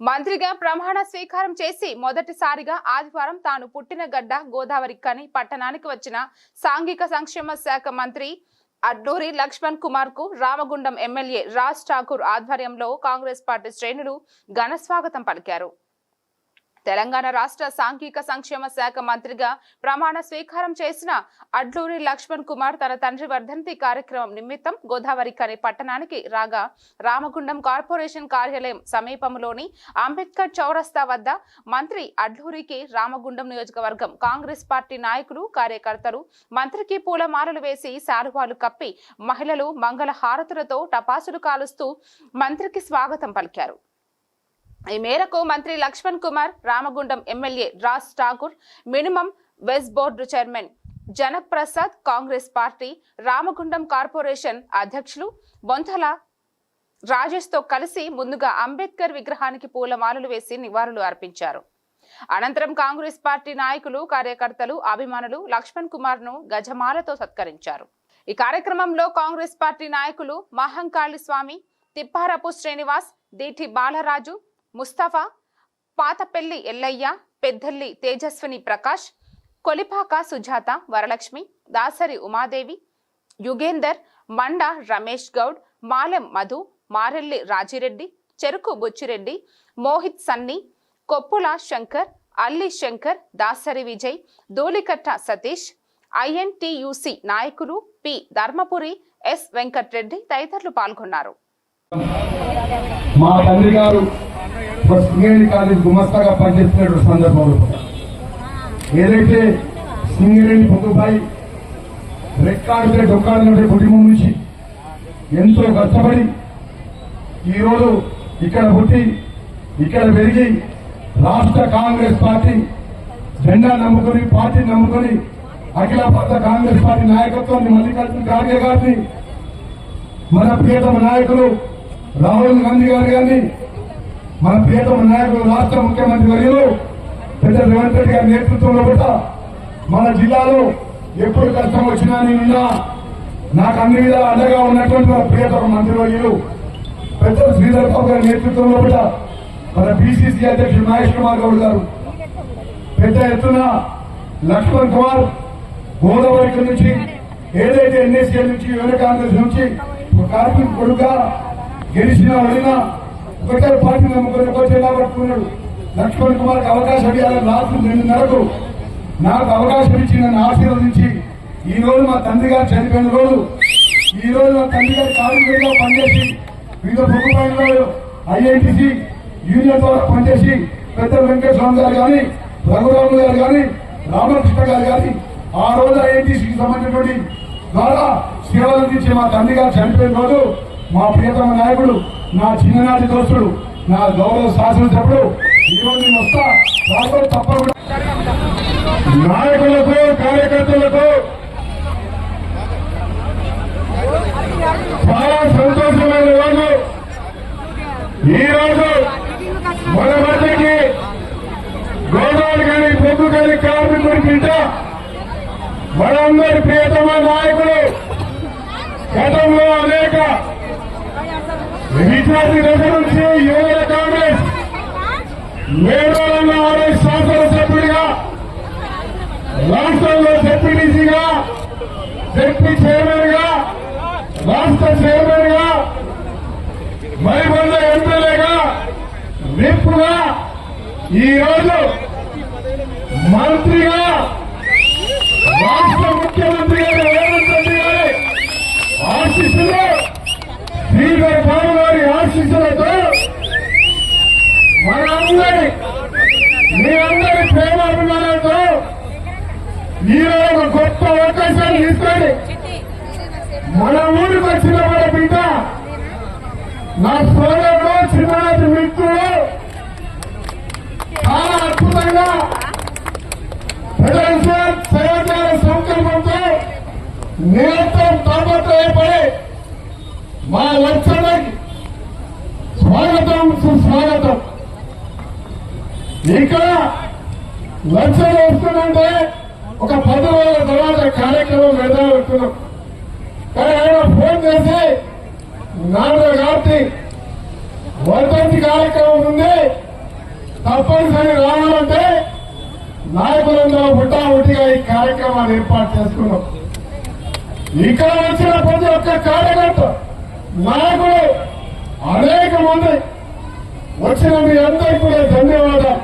మంత్రిగా ప్రమాణ స్వీకారం చేసి మొదటిసారిగా ఆదివారం తాను పుట్టిన గడ్డ గోదావరి కని పట్టణానికి వచ్చిన సాంఘిక సంక్షేమ శాఖ మంత్రి అడ్డూరి లక్ష్మణ్ కుమార్కు రామగుండం ఎమ్మెల్యే రాజ్ ఠాకూర్ ఆధ్వర్యంలో కాంగ్రెస్ పార్టీ శ్రేణులు ఘన స్వాగతం పలికారు. తెలంగాణ రాష్ట్ర సాంఘిక సంక్షేమ శాఖ మంత్రిగా ప్రమాణ స్వీకారం చేసిన అడ్లూరి లక్ష్మణ్ కుమార్ తన తండ్రి వర్ధంతి కార్యక్రమం నిమిత్తం గోదావరి కనే పట్టణానికి రాగా రామగుండం కార్పొరేషన్ కార్యాలయం సమీపంలోని అంబేద్కర్ చౌరస్తా వద్ద మంత్రి అడ్లూరికి రామగుండం నియోజకవర్గం కాంగ్రెస్ పార్టీ నాయకులు కార్యకర్తలు మంత్రికి పూలమాలలు వేసి శాలువాలు కప్పి మహిళలు మంగళ హారతులతో టపాసులు కాలుస్తూ మంత్రికి స్వాగతం పలికారు. ఈ మేరకు మంత్రి Laxman Kumar Ramagundam MLA Raj Thakur minimum west board chairman Janak Prasad Congress party Ramagundam corporation అధ్యక్షులు బొంతల రాజేష్తో కలిసి ముందుగా అంబేద్కర్ విగ్రహానికి పూలమాలలు వేసి నివాళులు అర్పించారు. అనంతరం కాంగ్రెస్ పార్టీ నాయకులు కార్యకర్తలు అభిమానులు లక్ష్మణ్ కుమార్ను గజమాలతో సత్కరించారు. ఈ కార్యక్రమంలో కాంగ్రెస్ పార్టీ నాయకులు మహంకాళి స్వామి తిప్పారపు శ్రీనివాస్ దీటి బాలరాజు ముస్తఫా పాతపెల్లి ఎల్లయ్య పెద్దల్లి తేజస్విని ప్రకాష్ కొలిపాక సుజాత వరలక్ష్మి దాసరి ఉమాదేవి యుగేందర్ మండ రమేష్ గౌడ్ మాలెం మధు మారెల్లి రాజిరెడ్డి చెరుకు బుచ్చిరెడ్డి మోహిత్ సన్ని కొప్పుల శంకర్ అల్లి శంకర్ దాసరి విజయ్ ధూళికట్ట సతీష్ ఐఎన్టీయూసి నాయకులు పి. ధర్మపురి ఎస్. వెంకట్రెడ్డి తదితరులు పాల్గొన్నారు. మా తండ్రి గారు ఒక సింగరేణి కాలేజ్ గుమస్తాగా పనిచేస్తున్న సందర్భంలో. ఏదైతే సింగరేణి పొందుబాయి రెక్కాడితే డొక్కాడిన కుటుంబం నుంచి ఎంతో కష్టపడి ఈరోజు ఇక్కడ పుట్టి ఇక్కడ పెరిగి రాష్ట్ర కాంగ్రెస్ పార్టీ జెండా నమ్ముకొని పార్టీ నమ్ముకొని అఖిల భారత కాంగ్రెస్ పార్టీ నాయకత్వాన్ని మల్లికార్జున ఖార్గే గారిని మన ప్రియతమ నాయకులు రాహుల్ గాంధీ గారు కానీ మన ప్రియతమ నాయకులు రాష్ట్ర ముఖ్యమంత్రి వర్యులు పెద్ద రేవంత్ రెడ్డి గారి నేతృత్వంలో కూడా మన జిల్లాలో ఎప్పుడు కష్టం వచ్చినా నేనున్నా నాకు అన్ని విధాలు అండగా ఉన్నటువంటి మన ప్రియతమ మంత్రి వర్యులు పెద్ద శ్రీధర్ బాబు గారి నేతృత్వంలో కూడా మన బీసీసీ అధ్యక్షుడు మహేష్ కుమార్ గౌడ్ గారు పెద్ద ఎత్తున లక్ష్మణ్ కుమార్ గోదావరి నుంచి ఏదైతే ఎన్ఎస్ఏ నుంచి యువన కాంగ్రెస్ నుంచి ఒక కార్మిక కొడుక గెలిచినా వడిన ఒకటే పార్టీ నమ్ముకుని ఒక జిల్లా పట్టుకున్నాడు. లక్ష్మణ్ కుమార్ అవకాశం ఇవ్వాలని రాత్రి రెండున్నరకు నాకు అవకాశం ఇచ్చి నన్ను ఆశీర్వదించి ఈ రోజు మా తండ్రి గారు చనిపోయిన రోజు ఈ రోజు మా తండ్రి గారు కార్మికులుగా పనిచేసి వివిధ ప్రభుత్వంలో ఐఐటిసి యూనియన్ ద్వారా పనిచేసి పెద్ద వెంకటస్వామి గారు కానీ రఘురాము గారు కానీ రామకృష్ణ గారు కానీ ఆ రోజు ఐఐటిసికి సంబంధించినటువంటి ద్వారా సేవలు అందించి మా తండ్రి గారు చనిపోయిన రోజు మా ప్రియతమ నాయకుడు నా చిన్ననాటి దోస్తుడు నా గౌరవ శాసనసభ్యుడు ఈరోజు నేను వస్తా రాకపోతే తప్పకుండా నాయకులకు కార్యకర్తలకు చాలా సంతోషమైన రోజు. ఈ రోజు మన మధ్యకి గోదావరి కానీ పొద్దు కానీ కార్మికుడి బిడ్డ మనందరి ప్రియతమ నాయకులు గతంలో అనేక విద్యార్థి దశ నుంచి యువత కాంగ్రెస్. మేడోళ్ళ ఆర్ఎస్ శాసనసభ్యుడిగా రాష్ట్రంలో డిప్యూటీసీగా డిప్యూటీ చైర్మన్గా రాష్ట్ర చైర్మన్గా మరికొంద ఎమ్మెల్యేగా విప్పుగా ఈ రోజు మంత్రిగా రాష్ట్ర ముఖ్యమంత్రి గారు రేవంత్ రెడ్డి గారి ఆశీస్సులు శ్రీధర్ బాబు గారి ఆశీస్సులతో మనందరి మీ అందరి ప్రేమాభిమానాలతో ఈరోజు ఒక గొప్ప అవకాశాన్ని తీసుకొని మన ఊరికి వచ్చిన మన బిడ్డ నా సోదరుడు చిన్ననాటి మిత్రుడు చాలా అద్భుతంగా ప్రజల సహకార సంకల్పంతో నిరంతరం తాపత్రయపడి మా లక్ష్యానికి స్వాగతం సుస్వాగతం. ఇక్కడ లక్ష్యం వస్తుందంటే ఒక పది రోజుల తర్వాత కార్యక్రమం వెళ్తున్నాం కానీ ఆయన ఫోన్ చేసి నాలుగు కాబట్టి వర్ధంతి కార్యక్రమం ఉంది. తప్పనిసరి రావాలంటే నాయకులందరూ హుటాహుటిగా ఈ కార్యక్రమాన్ని ఏర్పాటు చేసుకున్నాం. ఇక్కడ వచ్చిన ప్రతి ఒక్క కార్యకర్త నాయకుడు అనేక మంది వచ్చిన మీ అందరికీ కూడా ధన్యవాదాలు.